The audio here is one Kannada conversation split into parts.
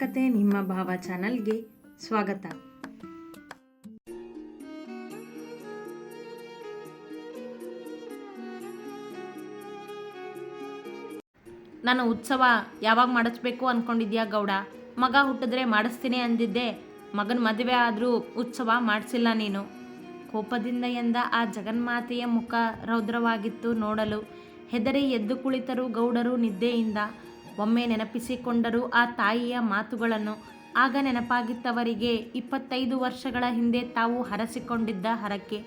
ಕತೆ ನಿಮ್ಮ ಭಾವ ಚಾನಲ್ಗೆ ಸ್ವಾಗತ. ನಾನು ಉತ್ಸವ ಯಾವಾಗ ಮಾಡಿಸ್ಬೇಕು ಅಂದ್ಕೊಂಡಿದ್ಯಾ ಗೌಡ? ಮಗ ಹುಟ್ಟಿದ್ರೆ ಮಾಡಿಸ್ತೀನಿ ಅಂದಿದ್ದೆ, ಮಗನ ಮದುವೆ ಆದರೂ ಉತ್ಸವ ಮಾಡಿಸಿಲ್ಲ ನೀನು. ಕೋಪದಿಂದ ಎಂದ ಆ ಜಗನ್ಮಾತೆಯ ಮುಖ ರೌದ್ರವಾಗಿತ್ತು ನೋಡಲು. ಹೆದರಿ ಎದ್ದು ಕುಳಿತರು ಗೌಡರು ನಿದ್ದೆಯಿಂದ. ಒಮ್ಮೆ ನೆನಪಿಸಿಕೊಂಡರು ಆ ತಾಯಿಯ ಮಾತುಗಳನ್ನು. ಆಗ ನೆನಪಾಗಿತ್ತವರಿಗೆ ಇಪ್ಪತ್ತೈದು ವರ್ಷಗಳ ಹಿಂದೆ ತಾವು ಹರಸಿಕೊಂಡಿದ್ದ ಹರಕೆ.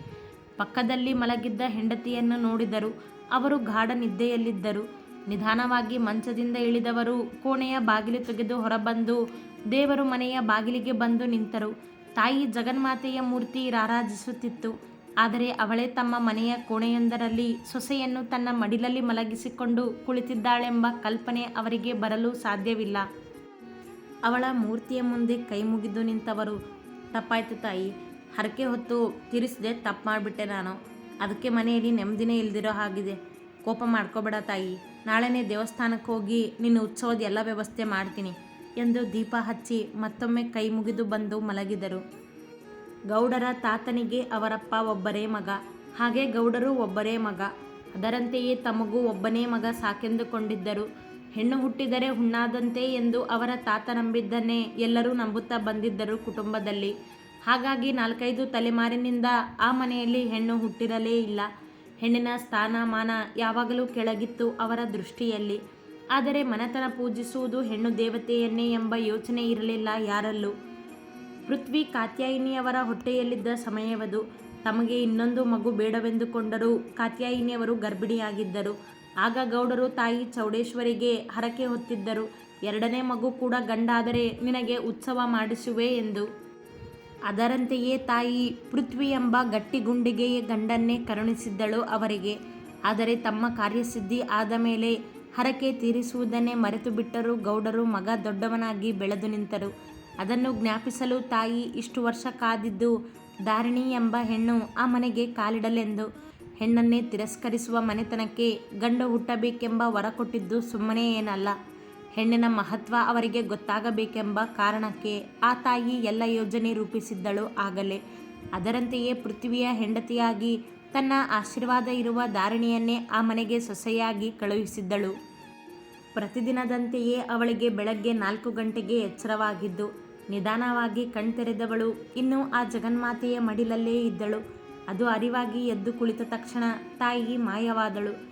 ಪಕ್ಕದಲ್ಲಿ ಮಲಗಿದ್ದ ಹೆಂಡತಿಯನ್ನು ನೋಡಿದರು. ಅವರು ಗಾಢ ನಿದ್ದೆಯಲ್ಲಿದ್ದರು ನಿಧಾನವಾಗಿ ಮಂಚದಿಂದ ಇಳಿದವರು ಕೋಣೆಯ ಬಾಗಿಲು ತೆಗೆದು ಹೊರಬಂದು ದೇವರು ಮನೆಯ ಬಾಗಿಲಿಗೆ ಬಂದು ನಿಂತರು. ತಾಯಿ ಜಗನ್ಮಾತೆಯ ಮೂರ್ತಿ ರಾರಾಜಿಸುತ್ತಿತ್ತು. ಆದರೆ ಅವಳೇ ತಮ್ಮ ಮನೆಯ ಕೋಣೆಯೊಂದರಲ್ಲಿ ಸೊಸೆಯನ್ನು ತನ್ನ ಮಡಿಲಲ್ಲಿ ಮಲಗಿಸಿಕೊಂಡು ಕುಳಿತಿದ್ದಾಳೆಂಬ ಕಲ್ಪನೆ ಅವರಿಗೆ ಬರಲು ಸಾಧ್ಯವಿಲ್ಲ. ಅವಳ ಮೂರ್ತಿಯ ಮುಂದೆ ಕೈ ಮುಗಿದು ನಿಂತವರು, ತಪ್ಪಾಯ್ತು ತಾಯಿ, ಹರಕೆ ಹೊತ್ತು ತೀರಿಸದೆ ತಪ್ಪು ಮಾಡಿಬಿಟ್ಟೆ ನಾನು. ಅದಕ್ಕೆ ಮನೆಯಲ್ಲಿ ನೆಮ್ಮದಿನೇ ಇಲ್ದಿರೋ ಹಾಗಿದೆ. ಕೋಪ ಮಾಡ್ಕೋಬೇಡ ತಾಯಿ. ನಾಳೆನೇ ದೇವಸ್ಥಾನಕ್ಕೆ ಹೋಗಿ ನಿನ್ನ ಉತ್ಸವದ ಎಲ್ಲ ವ್ಯವಸ್ಥೆ ಮಾಡ್ತೀನಿ ಎಂದು ದೀಪ ಹಚ್ಚಿ ಮತ್ತೊಮ್ಮೆ ಕೈ ಮುಗಿದು ಬಂದು ಮಲಗಿದರು. ಗೌಡರ ತಾತನಿಗೆ ಅವರಪ್ಪ ಒಬ್ಬರೇ ಮಗ. ಹಾಗೆ ಗೌಡರು ಒಬ್ಬರೇ ಮಗ. ಅದರಂತೆಯೇ ತಮಗೂ ಒಬ್ಬನೇ ಮಗ ಸಾಕೆಂದುಕೊಂಡಿದ್ದರು. ಹೆಣ್ಣು ಹುಟ್ಟಿದರೆ ಹುಣ್ಣಾದಂತೆ ಎಂದು ಅವರ ತಾತ ನಂಬಿದ್ದನ್ನೇ ಎಲ್ಲರೂ ನಂಬುತ್ತಾ ಬಂದಿದ್ದರು ಕುಟುಂಬದಲ್ಲಿ. ಹಾಗಾಗಿ ನಾಲ್ಕೈದು ತಲೆಮಾರಿನಿಂದ ಆ ಮನೆಯಲ್ಲಿ ಹೆಣ್ಣು ಹುಟ್ಟಿರಲೇ ಇಲ್ಲ. ಹೆಣ್ಣಿನ ಸ್ಥಾನಮಾನ ಯಾವಾಗಲೂ ಕೆಳಗಿತ್ತು ಅವರ ದೃಷ್ಟಿಯಲ್ಲಿ. ಆದರೆ ಮನೆತನ ಪೂಜಿಸುವುದು ಹೆಣ್ಣು ದೇವತೆಯನ್ನೇ ಎಂಬ ಯೋಚನೆ ಇರಲಿಲ್ಲ ಯಾರಲ್ಲೂ. ಪೃಥ್ವಿ ಕಾತ್ಯಾಯಿನಿಯವರ ಹೊಟ್ಟೆಯಲ್ಲಿದ್ದ ಸಮಯವದು. ತಮಗೆ ಇನ್ನೊಂದು ಮಗು ಬೇಡವೆಂದುಕೊಂಡರೂ ಕಾತ್ಯಾಯಿನಿಯವರು ಗರ್ಭಿಣಿಯಾಗಿದ್ದರು. ಆಗ ಗೌಡರು ತಾಯಿ ಚೌಡೇಶ್ವರಿಗೆ ಹರಕೆ ಹೊತ್ತಿದ್ದರು. ಎರಡನೇ ಮಗು ಕೂಡ ಗಂಡಾದರೆ ನಿನಗೆ ಉತ್ಸವ ಮಾಡಿಸುವೆ ಎಂದು. ಅದರಂತೆಯೇ ತಾಯಿ ಪೃಥ್ವಿ ಎಂಬ ಗಟ್ಟಿಗುಂಡಿಗೆಯೇ ಗಂಡನ್ನೇ ಕರುಣಿಸಿದ್ದಳು ಅವರಿಗೆ. ಆದರೆ ತಮ್ಮ ಕಾರ್ಯಸಿದ್ಧಿ ಆದ ಮೇಲೆ ಹರಕೆ ತೀರಿಸುವುದನ್ನೇ ಮರೆತು ಬಿಟ್ಟರು ಗೌಡರು ಮಗ ದೊಡ್ಡವನಾಗಿ ಬೆಳೆದು ನಿಂತರು. ಅದನ್ನು ಜ್ಞಾಪಿಸಲು ತಾಯಿ ಇಷ್ಟು ವರ್ಷ ಕಾದಿದ್ದು ದಾರಿಣಿ ಎಂಬ ಹೆಣ್ಣು ಆ ಮನೆಗೆ ಕಾಲಿಡಲೆಂದು. ಹೆಣ್ಣನ್ನೇ ತಿರಸ್ಕರಿಸುವ ಮನೆತನಕ್ಕೆ ಗಂಡು ಹುಟ್ಟಬೇಕೆಂಬ ವರ ಕೊಟ್ಟಿದ್ದು ಸುಮ್ಮನೆ ಏನಲ್ಲ. ಹೆಣ್ಣಿನ ಮಹತ್ವ ಅವರಿಗೆ ಗೊತ್ತಾಗಬೇಕೆಂಬ ಕಾರಣಕ್ಕೆ ಆ ತಾಯಿ ಎಲ್ಲ ಯೋಜನೆ ರೂಪಿಸಿದ್ದಳು ಆಗಲೇ. ಅದರಂತೆಯೇ ಪೃಥ್ವಿಯ ಹೆಂಡತಿಯಾಗಿ ತನ್ನ ಆಶೀರ್ವಾದ ಇರುವ ದಾರಿಣಿಯನ್ನೇ ಆ ಮನೆಗೆ ಸೊಸೆಯಾಗಿ ಕಳುಹಿಸಿದ್ದಳು. ಪ್ರತಿದಿನದಂತೆಯೇ ಅವಳಿಗೆ ಬೆಳಗ್ಗೆ ನಾಲ್ಕು ಗಂಟೆಗೆ ಎಚ್ಚರವಾಗಿದ್ದು ನಿಧಾನವಾಗಿ ಕಣ್ತೆರೆದವಳು. ಇನ್ನು ಆ ಜಗನ್ಮಾತೆಯ ಮಡಿಲಲ್ಲೇ ಇದ್ದಳು. ಅದು ಅರಿವಾಗಿ ಎದ್ದು ಕುಳಿತ ತಕ್ಷಣ ತಾಯಿ ಮಾಯವಾದಳು.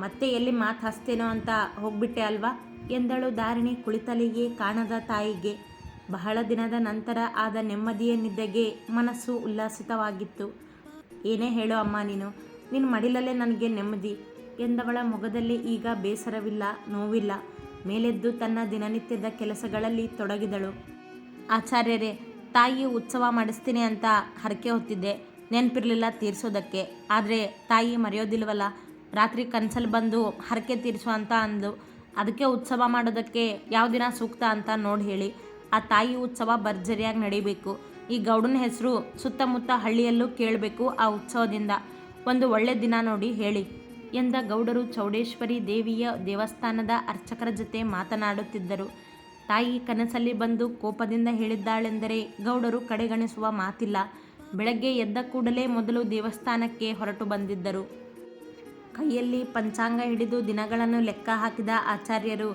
ಮತ್ತೆ ಎಲ್ಲಿ ಮಾತು ಹಸ್ತೇನೋ ಅಂತ ಹೋಗ್ಬಿಟ್ಟೆ ಅಲ್ವಾ? ಎಂದಳು ದಾರಿಣಿ ಕುಳಿತಲಿಗೆ ಕಾಣದ ತಾಯಿಗೆ. ಬಹಳ ದಿನದ ನಂತರ ಆದ ನೆಮ್ಮದಿಯ ನಿದ್ದೆಗೆ ಮನಸ್ಸು ಉಲ್ಲಾಸಿತವಾಗಿತ್ತು. ಏನೇ ಹೇಳು ಅಮ್ಮ ನೀನು ನಿನ್ನ ಮಡಿಲಲ್ಲೇ ನನಗೆ ನೆಮ್ಮದಿ ಎಂದವಳ ಮೊಗದಲ್ಲಿ ಈಗ ಬೇಸರವಿಲ್ಲ, ನೋವಿಲ್ಲ. ಮೇಲೆದ್ದು ತನ್ನ ದಿನನಿತ್ಯದ ಕೆಲಸಗಳಲ್ಲಿ ತೊಡಗಿದಳು. ಆಚಾರ್ಯರೇ ತಾಯಿ ಉತ್ಸವ ಮಾಡಿಸ್ತೀನಿ ಅಂತ ಹರಕೆ ಹೊತ್ತಿದ್ದೆ. ನೆನಪಿರಲಿಲ್ಲ ತೀರಿಸೋದಕ್ಕೆ. ಆದರೆ ತಾಯಿ ಮರೆಯೋದಿಲ್ವಲ್ಲ? ರಾತ್ರಿ ಕನಸಲ್ಲಿ ಬಂದು ಹರಕೆ ತೀರಿಸು ಅಂತ ಅಂದು ಅದಕ್ಕೆ ಉತ್ಸವ ಮಾಡೋದಕ್ಕೆ ಯಾವ ದಿನ ಸೂಕ್ತ ಅಂತ ನೋಡಿ ಹೇಳಿ. ಆ ತಾಯಿ ಉತ್ಸವ ಭರ್ಜರಿಯಾಗಿ ನಡಿಬೇಕು. ಈ ಗೌಡನ ಹೆಸರು ಸುತ್ತಮುತ್ತ ಹಳ್ಳಿಯಲ್ಲೂ ಕೇಳಬೇಕು ಆ ಉತ್ಸವದಿಂದ. ಒಂದು ಒಳ್ಳೆ ದಿನ ನೋಡಿ ಹೇಳಿ ಎಂದ ಗೌಡರು ಚೌಡೇಶ್ವರಿ ದೇವಿಯ ದೇವಸ್ಥಾನದ ಅರ್ಚಕರ ಜೊತೆ ಮಾತನಾಡುತ್ತಿದ್ದರು. ತಾಯಿ ಕನಸಲ್ಲಿ ಬಂದು ಕೋಪದಿಂದ ಹೇಳಿದ್ದಾಳೆಂದರೆ ಗೌಡರು ಕಡೆಗಣಿಸುವ ಮಾತಿಲ್ಲ. ಬೆಳಗ್ಗೆ ಎದ್ದ ಕೂಡಲೇ ಮೊದಲು ದೇವಸ್ಥಾನಕ್ಕೆ ಹೊರಟು ಬಂದಿದ್ದರು. ಕೈಯಲ್ಲಿ ಪಂಚಾಂಗ ಹಿಡಿದು ದಿನಗಳನ್ನು ಲೆಕ್ಕ ಹಾಕಿದ ಆಚಾರ್ಯರು,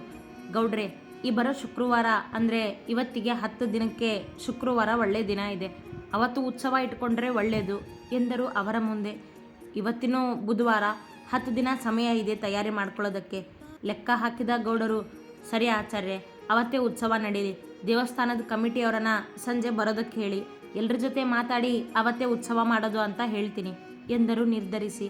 ಗೌಡ್ರೆ ಈ ಬರೋ ಶುಕ್ರವಾರ ಅಂದರೆ ಇವತ್ತಿಗೆ ಹತ್ತು ದಿನಕ್ಕೆ ಶುಕ್ರವಾರ ಒಳ್ಳೆಯ ದಿನ ಇದೆ. ಅವತ್ತು ಉತ್ಸವ ಇಟ್ಕೊಂಡ್ರೆ ಒಳ್ಳೆಯದು, ಎಂದರು ಅವರ ಮುಂದೆ. ಇವತ್ತಿನೂ ಬುಧವಾರ, ಹತ್ತು ದಿನ ಸಮಯ ಇದೆ ತಯಾರಿ ಮಾಡ್ಕೊಳ್ಳೋದಕ್ಕೆ, ಲೆಕ್ಕ ಹಾಕಿದ ಗೌಡರು. ಸರಿ ಆಚಾರ್ಯ ಅವತ್ತೇ ಉತ್ಸವ ನಡೀಲಿ. ದೇವಸ್ಥಾನದ ಕಮಿಟಿಯವರನ್ನ ಸಂಜೆ ಬರೋದಕ್ಕೆ ಹೇಳಿ. ಎಲ್ಲರ ಜೊತೆ ಮಾತಾಡಿ ಅವತ್ತೇ ಉತ್ಸವ ಮಾಡೋದು ಅಂತ ಹೇಳ್ತೀನಿ ಎಂದರು ನಿರ್ಧರಿಸಿ.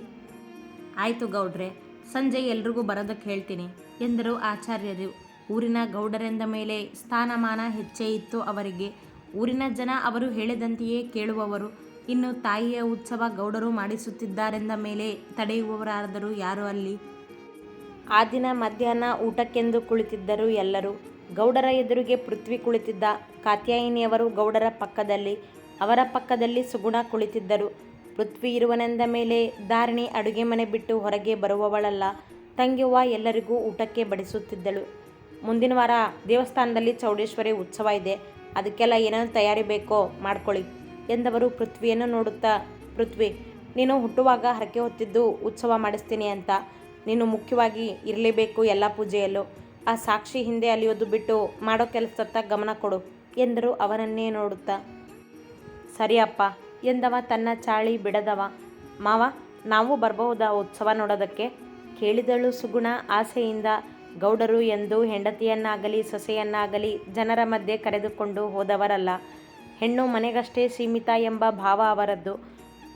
ಆಯಿತು ಗೌಡ್ರೆ, ಸಂಜೆ ಎಲ್ರಿಗೂ ಬರೋದಕ್ಕೆ ಹೇಳ್ತೀನಿ ಎಂದರು ಆಚಾರ್ಯರು. ಊರಿನ ಗೌಡರೆಂದ ಮೇಲೆ ಸ್ಥಾನಮಾನ ಹೆಚ್ಚೇ ಇತ್ತು ಅವರಿಗೆ. ಊರಿನ ಜನ ಅವರು ಹೇಳಿದಂತೆಯೇ ಕೇಳುವವರು. ಇನ್ನು ತಾಯಿಯ ಉತ್ಸವ ಗೌಡರು ಮಾಡಿಸುತ್ತಿದ್ದಾರೆಂದ ಮೇಲೆ ತಡೆಯುವವರಾದರೂ ಯಾರು ಅಲ್ಲಿ? ಆ ದಿನ ಮಧ್ಯಾಹ್ನ ಊಟಕ್ಕೆಂದು ಕುಳಿತಿದ್ದರು ಎಲ್ಲರೂ. ಗೌಡರ ಎದುರಿಗೆ ಪೃಥ್ವಿ ಕುಳಿತಿದ್ದ ಕಾತ್ಯಾಯಿನಿಯವರು ಗೌಡರ ಪಕ್ಕದಲ್ಲಿ, ಅವರ ಪಕ್ಕದಲ್ಲಿ ಸುಗುಣ ಕುಳಿತಿದ್ದರು. ಪೃಥ್ವಿ ಇರುವನೆಂದ ಮೇಲೆ ಧಾರಣಿ ಅಡುಗೆ ಮನೆ ಬಿಟ್ಟು ಹೊರಗೆ ಬರುವವಳಲ್ಲ, ತಂಗಿವ್ವ ಎಲ್ಲರಿಗೂ ಊಟಕ್ಕೆ ಬಡಿಸುತ್ತಿದ್ದಳು. ಮುಂದಿನ ವಾರ ದೇವಸ್ಥಾನದಲ್ಲಿ ಚೌಡೇಶ್ವರಿ ಉತ್ಸವ ಇದೆ, ಅದಕ್ಕೆಲ್ಲ ಏನೇನು ತಯಾರಿ ಬೇಕೋ ಮಾಡ್ಕೊಳ್ಳಿ ಎಂದವರು ಪೃಥ್ವಿಯನ್ನು ನೋಡುತ್ತಾ, ಪೃಥ್ವಿ, ನೀನು ಹುಟ್ಟುವಾಗ ಹರಕೆ ಹೊತ್ತಿದ್ದು ಉತ್ಸವ ಮಾಡಿಸ್ತೀನಿ ಅಂತ, ನೀನು ಮುಖ್ಯವಾಗಿ ಇರಲೇಬೇಕು ಎಲ್ಲ ಪೂಜೆಯಲ್ಲೂ. ಆ ಸಾಕ್ಷಿ ಹಿಂದೆ ಅಲಿಯೋದು ಬಿಟ್ಟು ಮಾಡೋ ಕೆಲಸದತ್ತ ಗಮನ ಕೊಡು, ಎಂದರು ಅವನನ್ನೇ ನೋಡುತ್ತಾ. ಸರಿಯಪ್ಪ, ಎಂದವ ತನ್ನ ಚಾಳಿ ಬಿಡದವ. ಮಾವ, ನಾವು ಬರಬಹುದಾ ಉತ್ಸವ ನೋಡೋದಕ್ಕೆ? ಕೇಳಿದಳು ಸುಗುಣ ಆಸೆಯಿಂದ. ಗೌಡರು ಎಂದು ಹೆಂಡತಿಯನ್ನಾಗಲಿ, ಸೊಸೆಯನ್ನಾಗಲಿ ಜನರ ಮಧ್ಯೆ ಕರೆದುಕೊಂಡು ಹೋದವರಲ್ಲ. ಹೆಣ್ಣು ಮನೆಗಷ್ಟೇ ಸೀಮಿತ ಎಂಬ ಭಾವ ಅವರದ್ದು.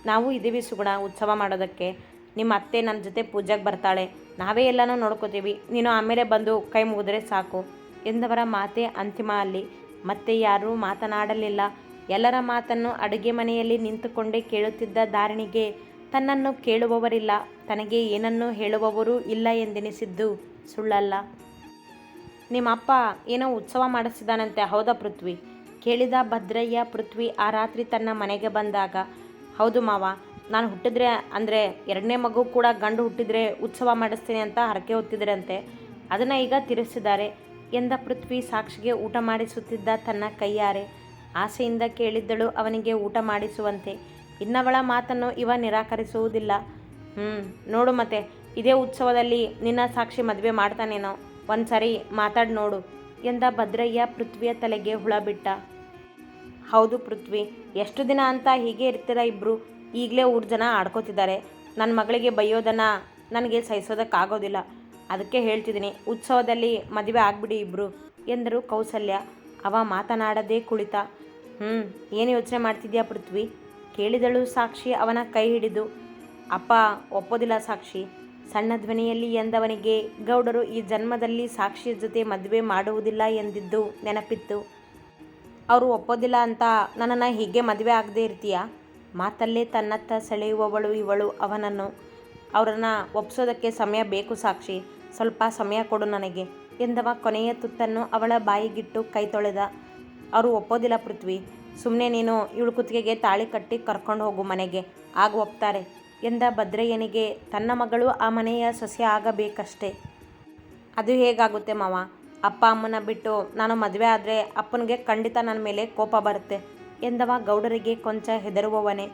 ನಾವು ಇದ್ದೀವಿ ಸುಗುಣ ಉತ್ಸವ ಮಾಡೋದಕ್ಕೆ. ನಿಮ್ಮ ಅತ್ತೆ ನನ್ನ ಜೊತೆ ಪೂಜೆಗೆ ಬರ್ತಾಳೆ. ನಾವೇ ಎಲ್ಲನೂ ನೋಡ್ಕೋತೀವಿ. ನೀನು ಆಮೇಲೆ ಬಂದು ಕೈ ಮುಗಿದ್ರೆ ಸಾಕು. ಎಂದವರ ಮಾತೆ ಅಂತಿಮ ಅಲ್ಲಿ. ಮತ್ತೆ ಯಾರೂ ಮಾತನಾಡಲಿಲ್ಲ. ಎಲ್ಲರ ಮಾತನ್ನು ಅಡುಗೆ ಮನೆಯಲ್ಲಿ ನಿಂತುಕೊಂಡೇ ಕೇಳುತ್ತಿದ್ದ ಧಾರಣಿಗೆ, ತನ್ನನ್ನು ಕೇಳುವವರಿಲ್ಲ. ತನಗೆ ಏನನ್ನೂ ಹೇಳುವವರೂ ಇಲ್ಲ ಎಂದೆನಿಸಿದ್ದು ಸುಳ್ಳಲ್ಲ. ನಿಮ್ಮಪ್ಪ ಏನೋ ಉತ್ಸವ ಮಾಡಿಸಿದಾನಂತೆ. ಹೌದಾ ಪೃಥ್ವಿ? ಕೇಳಿದ ಭದ್ರಯ್ಯ ಪೃಥ್ವಿ ಆ ರಾತ್ರಿ ತನ್ನ ಮನೆಗೆ ಬಂದಾಗ, ಹೌದು ಮಾವ. ನಾನು ಹುಟ್ಟಿದ್ರೆ ಅಂದರೆ ಎರಡನೇ ಮಗು ಕೂಡ ಗಂಡು ಹುಟ್ಟಿದ್ರೆ ಉತ್ಸವ ಮಾಡಿಸ್ತೀನಿ ಅಂತ ಹರಕೆ ಹೊತ್ತಿದ್ರಂತೆ. ಅದನ್ನು ಈಗ ತಿರುಗಿಸಿದ್ದಾರೆ ಎಂದ ಪೃಥ್ವಿ ಸಾಕ್ಷಿಗೆ ಊಟ ಮಾಡಿಸುತ್ತಿದ್ದ ತನ್ನ ಕೈಯಾರೆ. ಆಸೆಯಿಂದ ಕೇಳಿದ್ದಳು ಅವನಿಗೆ ಊಟ ಮಾಡಿಸುವಂತೆ. ಇನ್ನವಳ ಮಾತನ್ನು ಇವ ನಿರಾಕರಿಸುವುದಿಲ್ಲ. ಹ್ಞೂ ನೋಡು ಮತ್ತೆ, ಇದೇ ಉತ್ಸವದಲ್ಲಿ ನಿನ್ನ ಸಾಕ್ಷಿ ಮದುವೆ ಮಾಡ್ತಾನೇನೋ? ಒಂದು ಸರಿ ಮಾತಾಡಿ ನೋಡು, ಎಂದ ಭದ್ರಯ್ಯ ಪೃಥ್ವಿಯ ತಲೆಗೆ ಹುಳ ಬಿಟ್ಟ. ಹೌದು ಪೃಥ್ವಿ, ಎಷ್ಟು ದಿನ ಅಂತ ಹೀಗೆ ಇರ್ತೀರ ಇಬ್ಬರು ಈಗಲೇ ಊರು ಜನ ಆಡ್ಕೋತಿದ್ದಾರೆ. ನನ್ನ ಮಗಳಿಗೆ ಬೈಯೋದನ್ನು ನನಗೆ ಸಹಿಸೋದಕ್ಕಾಗೋದಿಲ್ಲ. ಅದಕ್ಕೆ ಹೇಳ್ತಿದ್ದೀನಿ, ಉತ್ಸವದಲ್ಲಿ ಮದುವೆ ಆಗ್ಬಿಡಿ ಇಬ್ಬರು ಎಂದರು ಕೌಸಲ್ಯ. ಅವ ಮಾತನಾಡದೇ ಕುಳಿತ ಹ್ಞೂ ಏನು ಯೋಚನೆ ಮಾಡ್ತಿದ್ಯಾ ಪೃಥ್ವಿ? ಕೇಳಿದಳು ಸಾಕ್ಷಿ ಅವನ ಕೈ ಹಿಡಿದು. ಅಪ್ಪ, ಒಪ್ಪೋದಿಲ್ಲ ಸಾಕ್ಷಿ. ಸಣ್ಣ ಧ್ವನಿಯಲ್ಲಿ ಎಂದವನಿಗೆ ಗೌಡರು ಈ ಜನ್ಮದಲ್ಲಿ ಸಾಕ್ಷಿಯ ಜೊತೆ ಮದುವೆ ಮಾಡುವುದಿಲ್ಲ ಎಂದಿದ್ದು ನೆನಪಿತ್ತು. ಅವರು ಒಪ್ಪೋದಿಲ್ಲ ಅಂತ ನನ್ನನ್ನು ಹೀಗೆ ಮದುವೆ ಆಗದೆ ಇರ್ತೀಯಾ? ಮಾತಲ್ಲೇ ತನ್ನತ್ತ ಸೆಳೆಯುವವಳು ಇವಳು ಅವನನ್ನು. ಅವರನ್ನು ಒಪ್ಸೋದಕ್ಕೆ ಸಮಯ ಬೇಕು ಸಾಕ್ಷಿ. ಸ್ವಲ್ಪ ಸಮಯ ಕೊಡು ನನಗೆ ಎಂದವ ಕೊನೆಯ ತುತ್ತನ್ನು ಅವಳ ಬಾಯಿಗಿಟ್ಟು ಕೈ ತೊಳೆದ ಅವರು ಒಪ್ಪೋದಿಲ್ಲ ಪೃಥ್ವಿ. ಸುಮ್ಮನೆ ನೀನು ಇವಳು ಕುತ್ತಿಗೆಗೆ ತಾಳಿ ಕಟ್ಟಿ ಕರ್ಕೊಂಡು ಹೋಗು ಮನೆಗೆ. ಆಗ ಒಪ್ತಾರೆ ಎಂದ ಭದ್ರಯ್ಯನಿಗೆ ತನ್ನ ಮಗಳು ಆ ಮನೆಯ ಸೊಸೆ ಆಗಬೇಕಷ್ಟೇ. ಅದು ಹೇಗಾಗುತ್ತೆ ಮಾವ? ಅಪ್ಪ ಅಮ್ಮನ ಬಿಟ್ಟು ನಾನು ಮದುವೆ ಆದರೆ ಅಪ್ಪನಿಗೆ ಖಂಡಿತ ನನ್ನ ಮೇಲೆ ಕೋಪ ಬರುತ್ತೆ. ಎಂದವ ಗೌಡರಿಗೆ ಕೊಂಚ ಹೆದರುವವನೇ.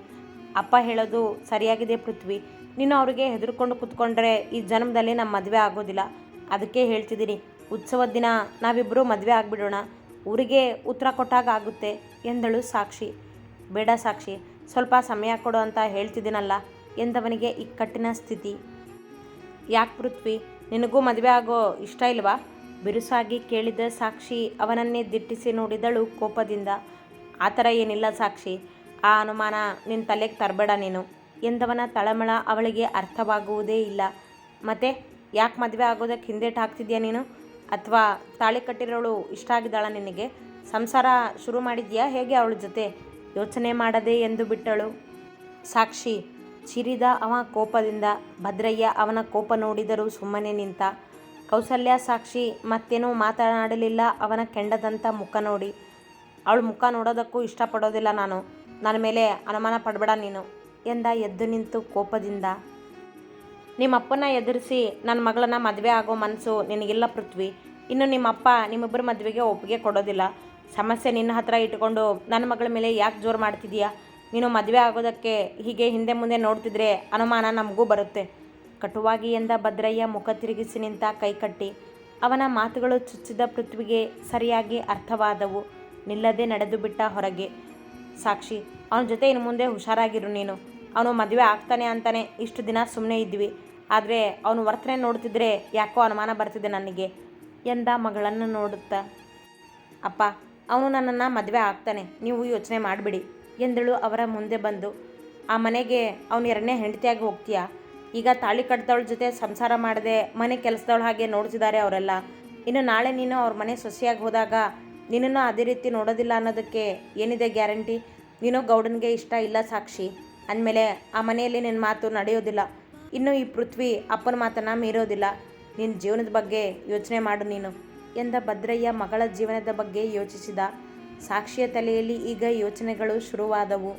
ಅಪ್ಪ ಹೇಳೋದು ಸರಿಯಾಗಿದೆ ಪೃಥ್ವಿ. ನೀನು ಅವರಿಗೆ ಹೆದರ್ಕೊಂಡು ಕೂತ್ಕೊಂಡ್ರೆ ಈ ಜನ್ಮದಲ್ಲಿ ನಮ್ಮ ಮದುವೆ ಆಗೋದಿಲ್ಲ. ಅದಕ್ಕೆ ಹೇಳ್ತಿದ್ದೀನಿ, ಉತ್ಸವದ ದಿನ ನಾವಿಬ್ಬರು ಮದುವೆ ಆಗಿಬಿಡೋಣ. ಊರಿಗೆ ಉತ್ತರ ಕೊಟ್ಟಾಗ ಆಗುತ್ತೆ ಎಂದಳು ಸಾಕ್ಷಿ. ಬೇಡ ಸಾಕ್ಷಿ, ಸ್ವಲ್ಪ ಸಮಯ ಕೊಡು ಅಂತ ಹೇಳ್ತಿದ್ದೀನಲ್ಲ ಎಂದವನಿಗೆ ಇಕ್ಕಟ್ಟಿನ ಸ್ಥಿತಿ. ಯಾಕೆ ಪೃಥ್ವಿ, ನಿನಗೂ ಮದುವೆ ಆಗೋ ಇಷ್ಟ ಇಲ್ವಾ? ಬಿರುಸಾಗಿ ಕೇಳಿದ ಸಾಕ್ಷಿ ಅವನನ್ನೇ ದಿಟ್ಟಿಸಿ ನೋಡಿದಳು ಕೋಪದಿಂದ. ಆ ಥರ ಏನಿಲ್ಲ ಸಾಕ್ಷಿ. ಆ ಅನುಮಾನ ನಿನ್ನ ತಲೆಗೆ ತರಬೇಡ ನೀನು. ಎಂದವನ ತಳಮಳ ಅವಳಿಗೆ ಅರ್ಥವಾಗುವುದೇ ಇಲ್ಲ. ಮತ್ತೆ ಯಾಕೆ ಮದುವೆ ಆಗೋದಕ್ಕೆ ಹಿಂದೇಟು ಹಾಕ್ತಿದ್ಯಾ ನೀನು? ಅಥವಾ ತಾಳಿ ಕಟ್ಟಿರೋಳು ಇಷ್ಟ ಆಗಿದ್ದಾಳ ನಿನಗೆ? ಸಂಸಾರ ಶುರು ಮಾಡಿದ್ಯಾ? ಹೇಗೆ ಅವಳ ಜೊತೆ? ಯೋಚನೆ ಮಾಡದೆ ಎಂದು ಬಿಟ್ಟಳು. ಸಾಕ್ಷಿ, ಚಿರಿದ ಅವ ಕೋಪದಿಂದ ಭದ್ರಯ್ಯ ಅವನ ಕೋಪ ನೋಡಿದರೂ ಸುಮ್ಮನೆ ನಿಂತ. ಕೌಸಲ್ಯ ಸಾಕ್ಷಿ ಮತ್ತೇನೂ ಮಾತನಾಡಲಿಲ್ಲ ಅವನ ಕೆಂಡದಂಥ ಮುಖ ನೋಡಿ. ಅವಳ ಮುಖ ನೋಡೋದಕ್ಕೂ ಇಷ್ಟಪಡೋದಿಲ್ಲ ನಾನು. ನನ್ನ ಮೇಲೆ ಅನುಮಾನ ಪಡಬೇಡ ನೀನು. ಎಂದ ಎದ್ದು ನಿಂತು ಕೋಪದಿಂದ. ನಿಮ್ಮಪ್ಪನ ಎದುರಿಸಿ ನನ್ನ ಮಗಳನ್ನ ಮದುವೆ ಆಗೋ ಮನಸ್ಸು ನಿನಗಿಲ್ಲ ಪೃಥ್ವಿ. ಇನ್ನು ನಿಮ್ಮಪ್ಪ ನಿಮ್ಮಿಬ್ಬರ ಮದುವೆಗೆ ಒಪ್ಪಿಗೆ ಕೊಡೋದಿಲ್ಲ. ಸಮಸ್ಯೆ ನಿನ್ನ ಹತ್ರ ಇಟ್ಕೊಂಡು ನನ್ನ ಮಗಳ ಮೇಲೆ ಯಾಕೆ ಜೋರು ಮಾಡ್ತಿದೀಯಾ? ನೀನು ಮದುವೆ ಆಗೋದಕ್ಕೆ ಹೀಗೆ ಹಿಂದೆ ಮುಂದೆ ನೋಡ್ತಿದ್ರೆ ಅನುಮಾನ ನಮಗೂ ಬರುತ್ತೆ. ಕಟುವಾಗಿ ಎಂದ ಭದ್ರಯ್ಯ ಮುಖ ತಿರುಗಿಸಿ ನಿಂತ ಕೈಕಟ್ಟಿ. ಅವನ ಮಾತುಗಳು ಚುಚ್ಚಿದ ಪೃಥ್ವಿಗೆ ಸರಿಯಾಗಿ ಅರ್ಥವಾದವು. ನಿಲ್ಲದೆ ನಡೆದು ಬಿಟ್ಟ ಹೊರಗೆ. ಸಾಕ್ಷಿ, ಅವನ ಜೊತೆ ಇನ್ನು ಮುಂದೆ ಹುಷಾರಾಗಿರು ನೀನು. ಅವನು ಮದುವೆ ಆಗ್ತಾನೆ ಅಂತಾನೆ ಇಷ್ಟು ದಿನ ಸುಮ್ಮನೆ ಇದ್ವಿ. ಆದರೆ ಅವನು ವರ್ತನೆ ನೋಡ್ತಿದ್ರೆ ಯಾಕೋ ಅನುಮಾನ ಬರ್ತಿದೆ ನನಗೆ. ಎಂದ ಮಗಳನ್ನು ನೋಡುತ್ತಾ? ಅಪ್ಪ, ಅವನು ನನ್ನನ್ನು ಮದುವೆ ಆಗ್ತಾನೆ. ನೀವು ಯೋಚನೆ ಮಾಡಿಬಿಡಿ, ಎಂದಳು ಅವರ ಮುಂದೆ ಬಂದು. ಆ ಮನೆಗೆ ಅವನು ಎರಡನೇ ಹೆಂಡತಿಯಾಗಿ ಹೋಗ್ತೀಯಾ? ಈಗ ತಾಳಿ ಕಟ್ಟದವಳ ಜೊತೆ ಸಂಸಾರ ಮಾಡದೆ ಮನೆ ಕೆಲಸದವಳ ಹಾಗೆ ನೋಡ್ತಿದ್ದಾರೆ ಅವರೆಲ್ಲ. ಇನ್ನು ನಾಳೆ ನೀನು ಅವ್ರ ಮನೆ ಸೊಸೆಯಾಗಿ ಹೋದಾಗ ನಿನ್ನನ್ನು ಅದೇ ರೀತಿ ನೋಡೋದಿಲ್ಲ ಅನ್ನೋದಕ್ಕೆ ಏನಿದೆ ಗ್ಯಾರಂಟಿ? ನೀನು ಗೌಡನಿಗೆ ಇಷ್ಟ ಇಲ್ಲ ಸಾಕ್ಷಿ. ಅಂದಮೇಲೆ ಆ ಮನೆಯಲ್ಲಿ ನಿನ್ನ ಮಾತು ನಡೆಯೋದಿಲ್ಲ. ಇನ್ನು ಈ ಪೃಥ್ವಿ ಅಪ್ಪನ ಮಾತನ್ನು ಮೀರೋದಿಲ್ಲ. ನಿನ್ನ ಜೀವನದ ಬಗ್ಗೆ ಯೋಚನೆ ಮಾಡು ನೀನು. ಎಂದ ಭದ್ರಯ್ಯ ಮಗಳ ಜೀವನದ ಬಗ್ಗೆ ಯೋಚಿಸಿದ. ಸಾಕ್ಷಿಯ ತಲೆಯಲ್ಲಿ ಈಗ ಯೋಚನೆಗಳು ಶುರುವಾದವು.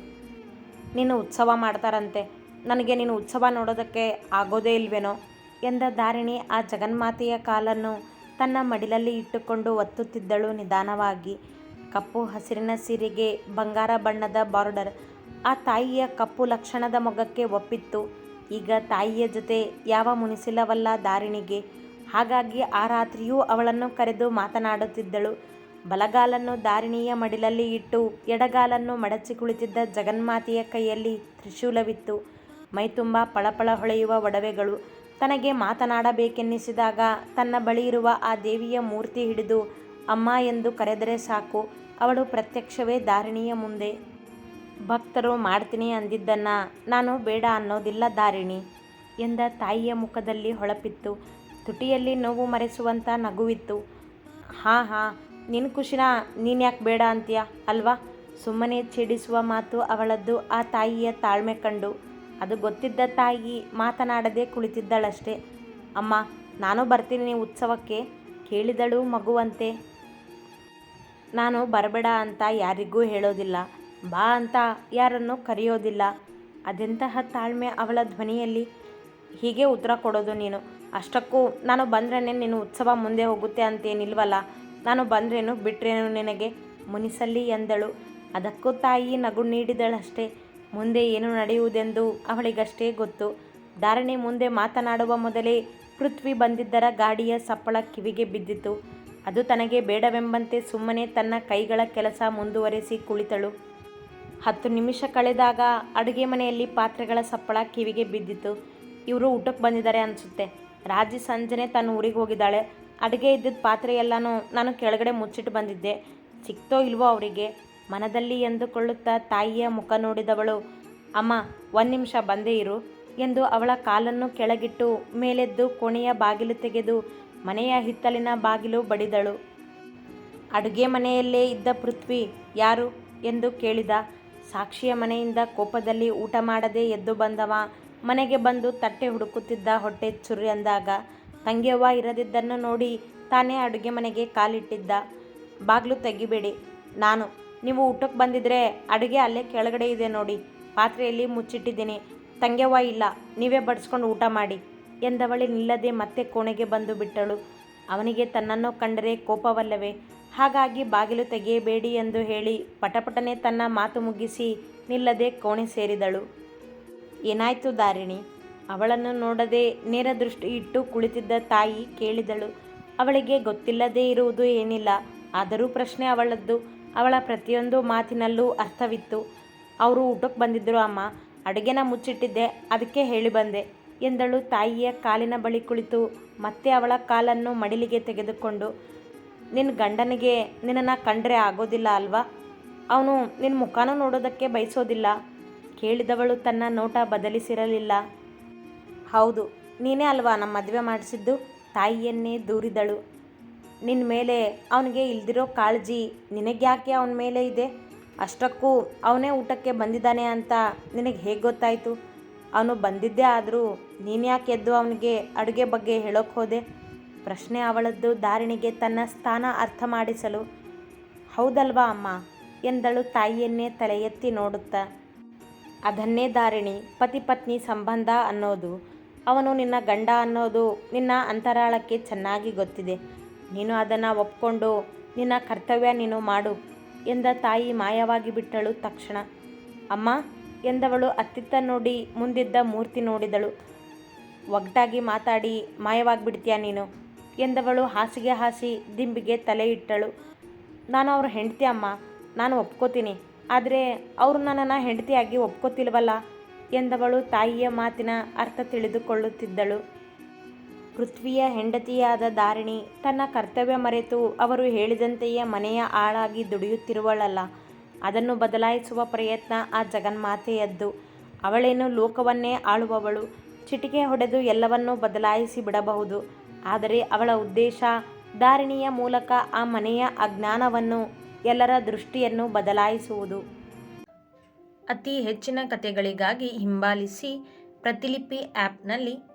ನೀನು ಉತ್ಸವ ಮಾಡ್ತಾರಂತೆ. ನನಗೆ ನೀನು ಉತ್ಸವ ನೋಡೋದಕ್ಕೆ ಆಗೋದೇ ಇಲ್ವೇನೋ? ಎಂದ ಧಾರಿಣಿ ಆ ಜಗನ್ಮಾತೆಯ ಕಾಲನ್ನು ತನ್ನ ಮಡಿಲಲ್ಲಿ ಇಟ್ಟುಕೊಂಡು ಒತ್ತುತ್ತಿದ್ದಳು ನಿಧಾನವಾಗಿ. ಕಪ್ಪು ಹಸಿರಿನ ಸೀರೆಗೆ ಬಂಗಾರ ಬಣ್ಣದ ಬಾರ್ಡರ್. ಆ ತಾಯಿಯ ಕಪ್ಪು ಲಕ್ಷಣದ ಮೊಗಕ್ಕೆ ಒಪ್ಪಿತ್ತು. ಈಗ ತಾಯಿಯ ಜೊತೆ ಯಾವ ಮುನಿಸಿಲವಲ್ಲ ದಾರಿಣಿಗೆ. ಹಾಗಾಗಿ ಆ ರಾತ್ರಿಯೂ ಅವಳನ್ನು ಕರೆದು ಮಾತನಾಡುತ್ತಿದ್ದಳು. ಬಲಗಾಲನ್ನು ದಾರಿಣಿಯ ಮಡಿಲಲ್ಲಿ ಇಟ್ಟು ಎಡಗಾಲನ್ನು ಮಡಚಿ ಕುಳಿತಿದ್ದ ಜಗನ್ಮಾತೆಯ ಕೈಯಲ್ಲಿ ತ್ರಿಶೂಲವಿತ್ತು. ಮೈತುಂಬ ಪಳಪಳ ಹೊಳೆಯುವ ಒಡವೆಗಳು. ತನಗೆ ಮಾತನಾಡಬೇಕೆನ್ನಿಸಿದಾಗ ತನ್ನ ಬಳಿ ಇರುವ ಆ ದೇವಿಯ ಮೂರ್ತಿ ಹಿಡಿದು, ಅಮ್ಮ ಎಂದು ಕರೆದರೆ ಸಾಕು, ಅವಳು ಪ್ರತ್ಯಕ್ಷವೇ ದಾರಿಣಿಯ ಮುಂದೆ. ಭಕ್ತರು ಮಾಡ್ತೀನಿ ಅಂದಿದ್ದನ್ನು ನಾನು ಬೇಡ ಅನ್ನೋದಿಲ್ಲ ದಾರಿಣಿ ಎಂದ ತಾಯಿಯ ಮುಖದಲ್ಲಿ ಹೊಳಪಿತ್ತು. ತುಟಿಯಲ್ಲಿ ನೋವು ಮರೆಸುವಂಥ ನಗುವಿತ್ತು. ಹಾಂ ಹಾಂ ನಿನ್ನ ಖುಷಿನ ನೀನು ಯಾಕೆ ಬೇಡ ಅಂತೀಯ, ಅಲ್ವಾ? ಸುಮ್ಮನೆ ಛೇಡಿಸುವ ಮಾತು ಅವಳದ್ದು ಆ ತಾಯಿಯ ತಾಳ್ಮೆ ಕಂಡು. ಅದು ಗೊತ್ತಿದ್ದ ತಾಯಿ ಮಾತನಾಡದೆ ಕುಳಿತಿದ್ದಳಷ್ಟೆ. ಅಮ್ಮ, ನಾನು ಬರ್ತೀನಿ ಉತ್ಸವಕ್ಕೆ, ಕೇಳಿದಳು ಮಗುವಂತೆ. ನಾನು ಬರಬೇಡ ಅಂತ ಯಾರಿಗೂ ಹೇಳೋದಿಲ್ಲ. ಬಾ ಅಂತ ಯಾರನ್ನು ಕರೆಯೋದಿಲ್ಲ. ಅದೆಂತಹ ತಾಳ್ಮೆ ಅವಳ ಧ್ವನಿಯಲ್ಲಿ? ಹೀಗೆ ಉತ್ತರ ಕೊಡೋದು ನೀನು. ಅಷ್ಟಕ್ಕೂ ನಾನು ಬಂದ್ರೇ ನೀನು ಉತ್ಸವ ಮುಂದೆ ಹೋಗುತ್ತೆ ಅಂತೇನಿಲ್ವಲ್ಲ? ನಾನು ಬಂದ್ರೇನು ಬಿಟ್ರೇನು ನಿನಗೆ? ಮುನಿಸಲ್ಲಿ ಎಂದಳು. ಅದಕ್ಕೂ ತಾಯಿ ನಗು ನೀಡಿದಳಷ್ಟೇ. ಮುಂದೆ ಏನು ನಡೆಯುವುದೆಂದು ಅವಳಿಗಷ್ಟೇ ಗೊತ್ತು. ಧಾರಣೆ ಮುಂದೆ ಮಾತನಾಡುವ ಮೊದಲೇ ಪೃಥ್ವಿ ಬಂದಿದ್ದರ ಗಾಡಿಯ ಸಪ್ಪಳ ಕಿವಿಗೆ ಬಿದ್ದಿತು. ಅದು ತನಗೆ ಬೇಡವೆಂಬಂತೆ ಸುಮ್ಮನೆ ತನ್ನ ಕೈಗಳ ಕೆಲಸ ಮುಂದುವರೆಸಿ ಕುಳಿತಳು. ಹತ್ತು ನಿಮಿಷ ಕಳೆದಾಗ ಅಡುಗೆ ಮನೆಯಲ್ಲಿ ಪಾತ್ರೆಗಳ ಸಪ್ಪಳ ಕಿವಿಗೆ ಬಿದ್ದಿತು. ಇವರು ಊಟಕ್ಕೆ ಬಂದಿದ್ದಾರೆ ಅನಿಸುತ್ತೆ. ರಾಜಿ ಸಂಜೆನೆ ತನ್ನ ಊರಿಗೆ ಹೋಗಿದ್ದಾಳೆ. ಅಡುಗೆ ಇದ್ದಿದ್ದ ಪಾತ್ರೆ ಎಲ್ಲನೂ ನಾನು ಕೆಳಗಡೆ ಮುಚ್ಚಿಟ್ಟು ಬಂದಿದ್ದೆ. ಸಿಕ್ತೋ ಇಲ್ವೋ ಅವರಿಗೆ. ಮನದಲ್ಲಿ ಎಂದುಕೊಳ್ಳುತ್ತಾ ತಾಯಿಯ ಮುಖ ನೋಡಿದವಳು, ಅಮ್ಮ, ಒಂದು ನಿಮಿಷ ಬಂದೇ ಇರು ಎಂದು ಅವಳ ಕಾಲನ್ನು ಕೆಳಗಿಟ್ಟು ಮೇಲೆದ್ದು ಕೋಣೆಯ ಬಾಗಿಲು ತೆಗೆದು ಮನೆಯ ಹಿತ್ತಲಿನ ಬಾಗಿಲು ಬಡಿದಳು. ಅಡುಗೆ ಮನೆಯಲ್ಲೇ ಇದ್ದ ಪೃಥ್ವಿ, ಯಾರು ಎಂದು ಕೇಳಿದ. ಸಾಕ್ಷಿಯ ಮನೆಯಿಂದ ಕೋಪದಲ್ಲಿ ಊಟ ಮಾಡದೆ ಎದ್ದು ಬಂದವ. ಮನೆಗೆ ಬಂದು ತಟ್ಟೆ ಹುಡುಕುತ್ತಿದ್ದ ಹೊಟ್ಟೆ ಚುರಿ ಅಂದಾಗ, ತಂಗಿಯವ್ವ ಇರದಿದ್ದನ್ನು ನೋಡಿ ತಾನೇ ಅಡುಗೆ ಮನೆಗೆ ಕಾಲಿಟ್ಟಿದ್ದ. ಬಾಗಿಲು ತೆಗಿಬೇಡಿ, ನಾನು ನೀವು ಊಟಕ್ಕೆ ಬಂದಿದ್ರೆ ಅಡುಗೆ ಅಲ್ಲೇ ಕೆಳಗಡೆ ಇದೆ ನೋಡಿ. ಪಾತ್ರೆಯಲ್ಲಿ ಮುಚ್ಚಿಟ್ಟಿದ್ದೀನಿ. ತಂಗ್ಯವ್ವ ಇಲ್ಲ. ನೀವೇ ಬಡಿಸ್ಕೊಂಡು ಊಟ ಮಾಡಿ. ಎಂದವಳಿ ನಿಲ್ಲದೆ ಮತ್ತೆ ಕೋಣೆಗೆ ಬಂದು ಬಿಟ್ಟಳು. ಅವನಿಗೆ ತನ್ನನ್ನು ಕಂಡರೆ ಕೋಪವಲ್ಲವೇ? ಹಾಗಾಗಿ ಬಾಗಿಲು ತೆಗೆಯಬೇಡಿ ಎಂದು ಹೇಳಿ ಪಟಪಟನೆ ತನ್ನ ಮಾತು ಮುಗಿಸಿ ನಿಲ್ಲದೆ ಕೋಣೆ ಸೇರಿದಳು. ಏನಾಯ್ತು ದಾರಿಣಿ? ಅವಳನ್ನು ನೋಡದೆ ನೇರ ದೃಷ್ಟಿ ಇಟ್ಟು ಕುಳಿತಿದ್ದ ತಾಯಿ ಕೇಳಿದಳು. ಅವಳಿಗೆ ಗೊತ್ತಿಲ್ಲದೇ ಇರುವುದು ಏನಿಲ್ಲ. ಆದರೂ ಪ್ರಶ್ನೆ ಅವಳದ್ದು ಅವಳ ಪ್ರತಿಯೊಂದು ಮಾತಿನಲ್ಲೂ ಅರ್ಥವಿತ್ತು. ಅವರು ಊಟಕ್ಕೆ ಬಂದಿದ್ದರು ಅಮ್ಮ. ಅಡುಗೆನ ಮುಚ್ಚಿಟ್ಟಿದ್ದೆ. ಅದಕ್ಕೆ ಹೇಳಿ ಬಂದೆ, ಎಂದಳು ತಾಯಿಯ ಕಾಲಿನ ಬಳಿ ಕುಳಿತು ಮತ್ತೆ ಅವಳ ಕಾಲನ್ನು ಮಡಿಲಿಗೆ ತೆಗೆದುಕೊಂಡು. ನಿನ್ನ ಗಂಡನಿಗೆ ನಿನ್ನನ್ನು ಕಂಡ್ರೆ ಆಗೋದಿಲ್ಲ ಅಲ್ವಾ? ಅವನು ನಿನ್ನ ಮುಖಾನೂ ನೋಡೋದಕ್ಕೆ ಬಯಸೋದಿಲ್ಲ. ಕೇಳಿದವಳು ತನ್ನ ನೋಟ ಬದಲಿಸಿರಲಿಲ್ಲ. ಹೌದು, ನೀನೇ ಅಲ್ವಾ ನಮ್ಮ ಮದುವೆ ಮಾಡಿಸಿದ್ದು? ತಾಯಿಯನ್ನೇ ದೂರಿದಳು. ನಿನ್ನ ಮೇಲೆ ಅವನಿಗೆ ಇಲ್ದಿರೋ ಕಾಳಜಿ ನಿನಗ್ಯಾಕೆ ಅವನ ಮೇಲೆ ಇದೆ? ಅಷ್ಟಕ್ಕೂ ಅವನೇ ಊಟಕ್ಕೆ ಬಂದಿದ್ದಾನೆ ಅಂತ ನಿನಗೆ ಹೇಗೆ ಗೊತ್ತಾಯಿತು? ಅವನು ಬಂದಿದ್ದೇ ಆದರೂ ನೀನು ಯಾಕೆ ಎದ್ದು ಅವನಿಗೆ ಅಡುಗೆ ಬಗ್ಗೆ ಹೇಳೋಕೆ ಹೋದೆ? ಪ್ರಶ್ನೆ ಅವಳದ್ದು ದಾರಿಣಿಗೆ ತನ್ನ ಸ್ಥಾನ ಅರ್ಥ ಮಾಡಿಸಲು. ಹೌದಲ್ವಾ ಅಮ್ಮ? ಎಂದಳು ತಾಯಿಯನ್ನೇ ತಲೆ ಎತ್ತಿ ನೋಡುತ್ತಾ. ಅದನ್ನೇ ದಾರಿಣಿ ಪತಿ ಪತ್ನಿ ಸಂಬಂಧ ಅನ್ನೋದು. ಅವನು ನಿನ್ನ ಗಂಡ ಅನ್ನೋದು ನಿನ್ನ ಅಂತರಾಳಕ್ಕೆ ಚೆನ್ನಾಗಿ ಗೊತ್ತಿದೆ. ನೀನು ಅದನ್ನು ಒಪ್ಕೊಂಡು ನಿನ್ನ ಕರ್ತವ್ಯ ನೀನು ಮಾಡು ಎಂದ ತಾಯಿ ಮಾಯವಾಗಿ ಬಿಟ್ಟಳು ತಕ್ಷಣ. ಅಮ್ಮ, ಎಂದವಳು ಅತ್ತಿತ್ತ ನೋಡಿ ಮುಂದಿದ್ದ ಮೂರ್ತಿ ನೋಡಿದಳು. ಒಗ್ಟಾಗಿ ಮಾತಾಡಿ ಮಾಯವಾಗಿಬಿಡ್ತೀಯ ನೀನು? ಎಂದವಳು ಹಾಸಿಗೆ ಹಾಸಿ ದಿಂಬಿಗೆ ತಲೆ ಇಟ್ಟಳು. ನಾನು ಅವ್ರ ಹೆಂಡತಿ ಅಮ್ಮ, ನಾನು ಒಪ್ಕೋತೀನಿ. ಆದರೆ ಅವರು ನನ್ನನ್ನು ಹೆಂಡತಿಯಾಗಿ ಒಪ್ಕೋತಿಲ್ವಲ್ಲ? ಎಂದವಳು ತಾಯಿಯ ಮಾತಿನ ಅರ್ಥ ತಿಳಿದುಕೊಳ್ಳುತ್ತಿದ್ದಳು. ಪೃಥ್ವಿಯ ಹೆಂಡತಿಯಾದ ಧಾರಿಣಿ ತನ್ನ ಕರ್ತವ್ಯ ಮರೆತು ಅವರು ಹೇಳಿದಂತೆಯೇ ಮನೆಯ ಆಳಾಗಿ ದುಡಿಯುತ್ತಿರುವಳಲ್ಲ. ಅದನ್ನು ಬದಲಾಯಿಸುವ ಪ್ರಯತ್ನ ಆ ಜಗನ್ಮಾತೆಯದ್ದು. ಅವಳೇನು ಲೋಕವನ್ನೇ ಆಳುವವಳು. ಚಿಟಿಕೆ ಹೊಡೆದು ಎಲ್ಲವನ್ನೂ ಬದಲಾಯಿಸಿ ಬಿಡಬಹುದು. ಆದರೆ ಅವಳ ಉದ್ದೇಶ ಧಾರಿಣಿಯ ಮೂಲಕ ಆ ಮನೆಯ ಅಜ್ಞಾನವನ್ನು ಎಲ್ಲರ ದೃಷ್ಟಿಯನ್ನು ಬದಲಾಯಿಸುವುದು. ಅತಿ ಹೆಚ್ಚಿನ ಕಥೆಗಳಿಗಾಗಿ ಹಿಂಬಾಲಿಸಿ ಪ್ರತಿಲಿಪಿ ಆ್ಯಪ್ನಲ್ಲಿ